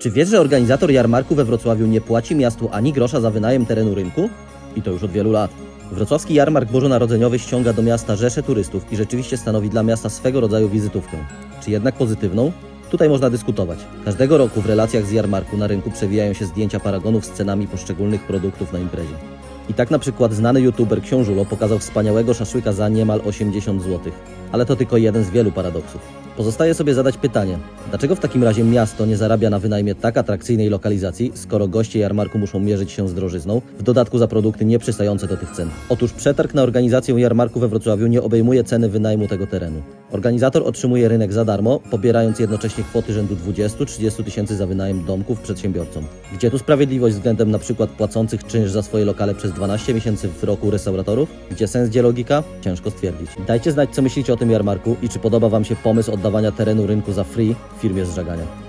Czy wiesz, że organizator jarmarku we Wrocławiu nie płaci miastu ani grosza za wynajem terenu rynku? I to już od wielu lat. Wrocławski jarmark bożonarodzeniowy ściąga do miasta rzesze turystów i rzeczywiście stanowi dla miasta swego rodzaju wizytówkę. Czy jednak pozytywną? Tutaj można dyskutować. Każdego roku w relacjach z jarmarku na rynku przewijają się zdjęcia paragonów z cenami poszczególnych produktów na imprezie. I tak na przykład znany youtuber Książulo pokazał wspaniałego szaszłyka za niemal 80 zł. Ale to tylko jeden z wielu paradoksów. Pozostaje sobie zadać pytanie, dlaczego w takim razie miasto nie zarabia na wynajmie tak atrakcyjnej lokalizacji, skoro goście jarmarku muszą mierzyć się z drożyzną, w dodatku za produkty nieprzystające do tych cen? Otóż przetarg na organizację jarmarku we Wrocławiu nie obejmuje ceny wynajmu tego terenu. Organizator otrzymuje rynek za darmo, pobierając jednocześnie kwoty rzędu 20-30 tysięcy za wynajem domków przedsiębiorcom. Gdzie tu sprawiedliwość względem przykład płacących czynsz za swoje lokale przez 12 miesięcy w roku restauratorów? Gdzie sens, gdzie logika? Ciężko stwierdzić. Dajcie znać, co myślicie o tym jarmarku i czy podoba Wam się pomysł oddawania terenu rynku za free firmie zżagania.